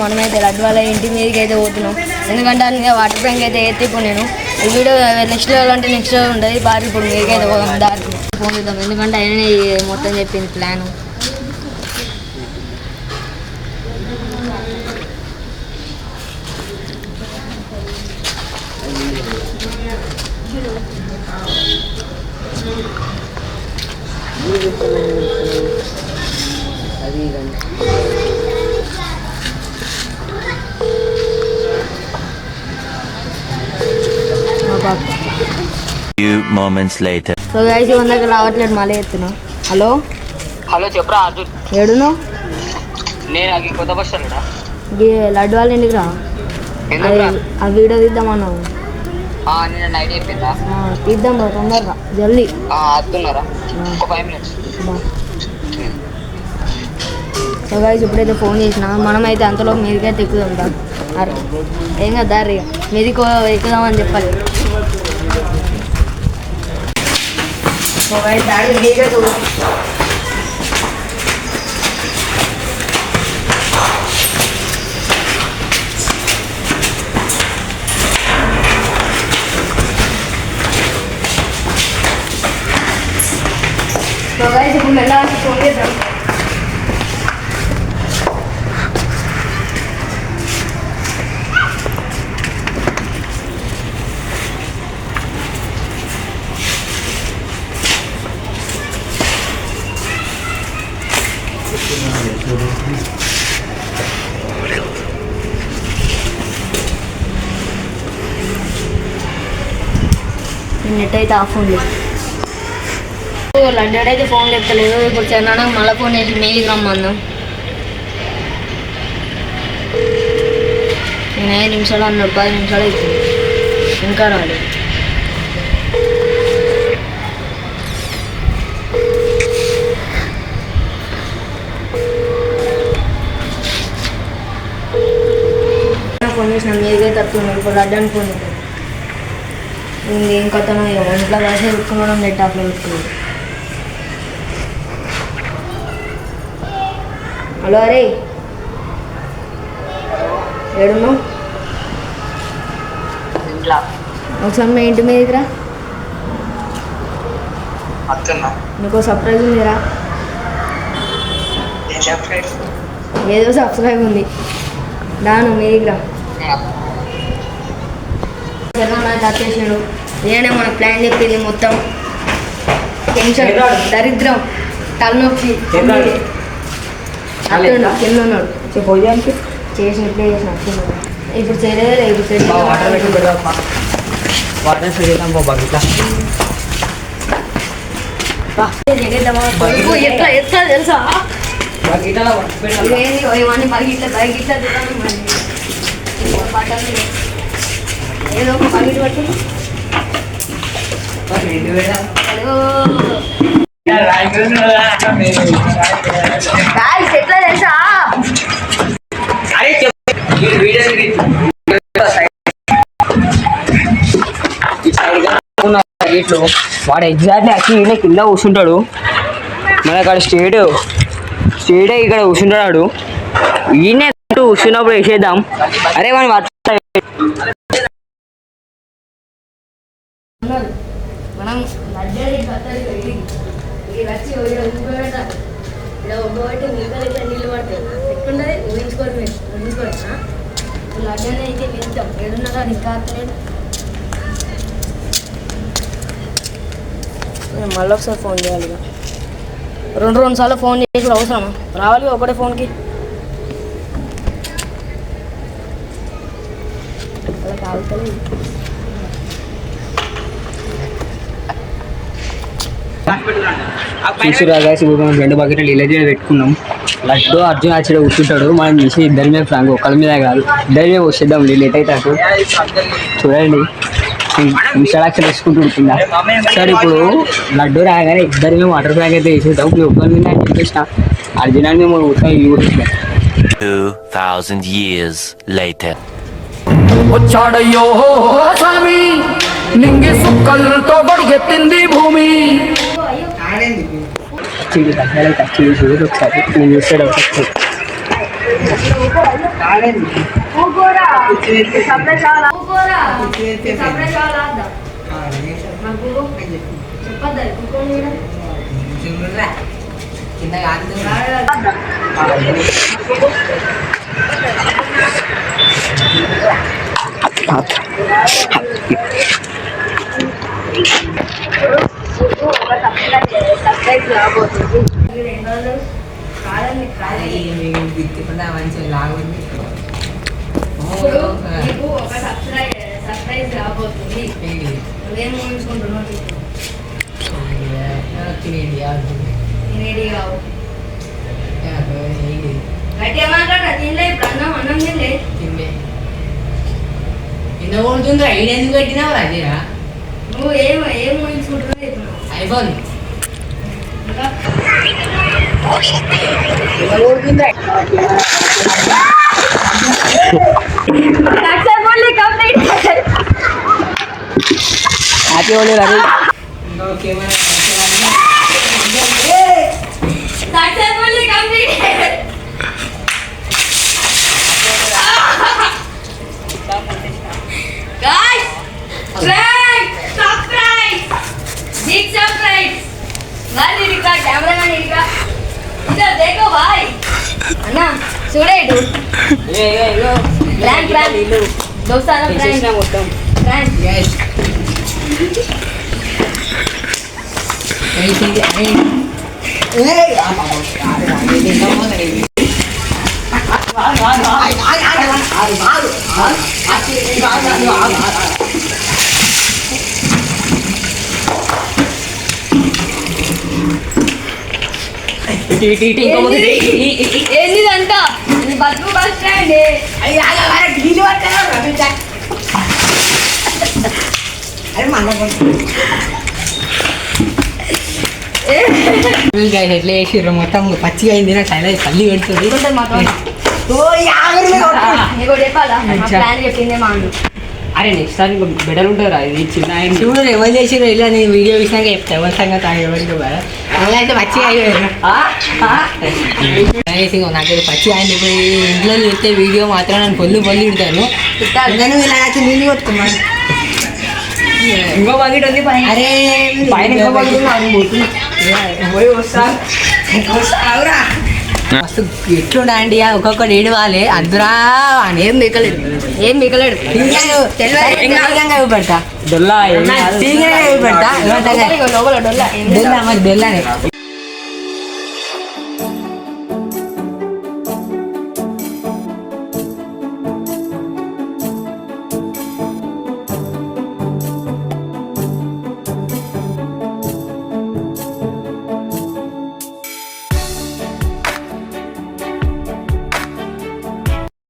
మనమైతే లడ్డు వాళ్ళ ఇంటి మీదకి అయితే పోతున్నాం. ఎందుకంటే అందుకే వాటర్ ట్యాంక్ అయితే ఎత్తి ఇప్పుడు నేను. ఈ వీడియో నెక్స్ట్ లెవెల్ అంటే నెక్స్ట్ లెవెల్ ఉంటుంది. బాగా ఇప్పుడు మీదకైతే పోదాం. దారికి ఫోన్ చేద్దాం ఎందుకంటే ఆయననే ఈ మొత్తం చెప్పింది plan moments later. So guys వందకి రావట్లేదు మళ్ళీ ఎత్తున్నా హలో? హలో చెప్పరా అర్జున్. ఏడును? నేను అది కొత్త బస్ స్టాండ్ ఈ లడ్డు వాళ్ళ ఇంటికి రా? ఎందుకురా అది- ఆ వీడియో తీద్దామన్నావు ఆ, నిన్న నైట్ అయిపోయిందా? ఆ, తీద్దాం రా తొందరగా జల్దీ. ఆ, వస్తున్నారా ఒక ఫైవ్ మినిట్స్ బా. సో గైస్ ఇప్పుడైతే ఫోన్ చేసిన మనం అయితే అంతలో మీదికైతే ఎక్కుదాం దా అరే ఏం కదా దారి మీదికి ఎక్కుదామని చెప్పాలి. సో గైస్ దారి మీదికే ఎక్కుదాం. సో గైస్ ఇప్పుడు వెళ్ళాల్సి ఫోన్ చేద్దాం నెట్ అయితే ఆఫ్ ఉంది. లడ్డాడు అయితే ఫోన్ చెప్తలేదు ఇప్పుడు చిన్న మళ్ళీ ఫోన్ చేసి మెయిల్కి రమ్మన్నాం నేను ఐదు నిమిషాలు అన్నాడు పది నిమిషాలు అవుతుంది. ఇంకా రాలేదు. ఫోన్ చేసిన మీరుగా తప్పుతున్నాడు ఇప్పుడు లడ్డాని ఫోన్ చేశాను ఏం ఇంట్లో కలిసి పెట్టుకున్నాడు నెట్ ఆఫ్లో పెట్టుకున్నాడు హలో అరే. ఇంట్లో. ఒకసారి మా ఇంటి మీదకి రా వస్తున్నా నీకు సర్ప్రైజ్ ఉందిరా ఏదో సబ్స్క్రైబ్ ఉంది. దాను మీదికి రా నాకు వచ్చేసాడు. నేనే మన ప్లాన్ చెప్పింది మొత్తం. టెన్షన్ దరిద్రం తలనొప్పి కింద ఉన్నాడు చేసిన ఇప్పుడే చేసిన అట్లున్నాడు. ఇప్పుడు చేయలేదు ఇప్పుడు వాటర్ పెట్టి చేయలేదు పెడదాం వాటర్ చేద్దాం బాబా ఇట్లా ఎట్లా ఎట్లా తెలుసా? ఇవన్నీ బైక్ ఇట్లా తిరగాలి మరి. బట్టలు ఏదో ఒక పట్టి. ఎట్లా తెలుసా? ఇట్లు వాడు ఎగ్జాక్ట్లీ యాక్చువల్లీ ఈయన కింద కూర్చుంటాడు. మన అక్కడ స్టేట్ స్టేట్ ఇక్కడ కూర్చుంటాడు. ఈయన కూర్చున్నప్పుడు వేసేద్దాం. అరే మనం మనం లడ్డడి కత్తడి వెళ్ళి ఇది వచ్చి ఉద్యోగట ఇలా ఉద్యోగట్టి మిగతా ఇట్లా నీళ్ళు పడతాయి ఎట్లుంటది ఊహించుకోరు మీరు ఊహించుకోరు లడ్డని అయితే వెళ్తాం ఏడున్నదా ఇంకా అత్తలేదు మళ్ళీ ఒకసారి ఫోన్ చేయాలి రెండు రెండు సార్లు ఫోన్ చేసి అవసరమా? రావాలి ఒకటే ఫోన్కి. అలా కాలుతలేదు చూసురా గాయస్ ఇప్పుడు మనం రెండు బకెట్లు ఇలాగే పెట్టుకున్నాం. లడ్డు అర్జున్ అచ్చడ కూర్చుంటాడు మనం చూసి ఇద్దరి మీద ఫ్రాంక్ ఒకళ్ళ మీద కాదు ఇద్దరి మీద వచ్చేద్దాం లేట్ అయితే అటు చూడండి విశాలాక్షి వేసుకుంటుంటుందా సార్ సరే ఇప్పుడు లడ్డు రాగానే ఇద్దరి మీద వాటర్ ఫ్రాంక్ అయితే వేసేద్దాం ఇప్పుడు ఒకరి మీద చెప్పేసిన అర్జున్ మేము మొత్తం యూట్యూబ్ 2000 years later. ಉಚ್ಚಾಡಯ್ಯೋ ಸ್ವಾಮಿ ನಿಂಗೆ ಸುಕ್ಕಲ್ ತೊಗೊಡ್ಗೆ ತಿಂದಿ ಭೂಮಿ కింద కాదు సర్ప్రైజ్ రాబోతుంది ఈ రెండు రోజులు కాదండి కాదండి తిప్పకుండా మంచిగా లాగుంది ఇప్పుడు నీకు ఒక సర్ప్రైజ్ సర్ప్రైజ్ రాబోతుంది నువ్వేం ఊహించుకుంటున్నావు ఎన్న కొడుతుందిరా ఐడి ఎందుకు పెట్టినావు రాజీరా నువ్వు ఏం ఏం ఊహించుకుంటున్నావు iPhone. Happy only Ravi successfully देखो भाई అన్నా చూడేడు ప్రాంక్ ప్రాంక్ దోస్తాన ప్రాంక్ మొత్తం ప్రాంక్ ఏంటిదంట బతుకు బస్ స్టాండ్ ఎట్లా చేసిర్రు మొత్తం పచ్చిగా అయింది నాకు తల్లి పెడుతుంది. చెప్పాలా? ప్లాన్ చెప్పిందే మా అరే నెక్స్ట్ సార్ ఇంకా బెటర్ ఉంటుంది ఇది చిన్న ఆయన చూడు ఎవరు చేసిర్రు ఇలా నేను వీడియో చూసినాక చెప్తా. ఎవరి సంగతి ఆ ఎవరికి అలా అయితే పచ్చిగా అయిపోయారు నాకు ఇప్పుడు ఈ ఇంట్లో చూస్తే వీడియో మాత్రం నన్ను పొల్లు పొల్లి తిట్టాలి. నేను ఇలా అయితే నీళ్ళు కొట్టుకున్నాను ఇంకో బకెట్ ఉంది పైన. అరే పైన ఇంకో బకెట్ ఉంది అది పోతుంది. పోయి వస్తా. మస్తు ఎట్లుండా అండి ఒక్కొక్కటి ఏడవాలి. అద్దురా అని ఏం మిగలేదు ఏం మిగలేడు. తీగంగా పెడతా? డొల్లా ఏం కాదు. తీగంగా పెడతా? లోపల డొల్ల. మరి బెల్లనే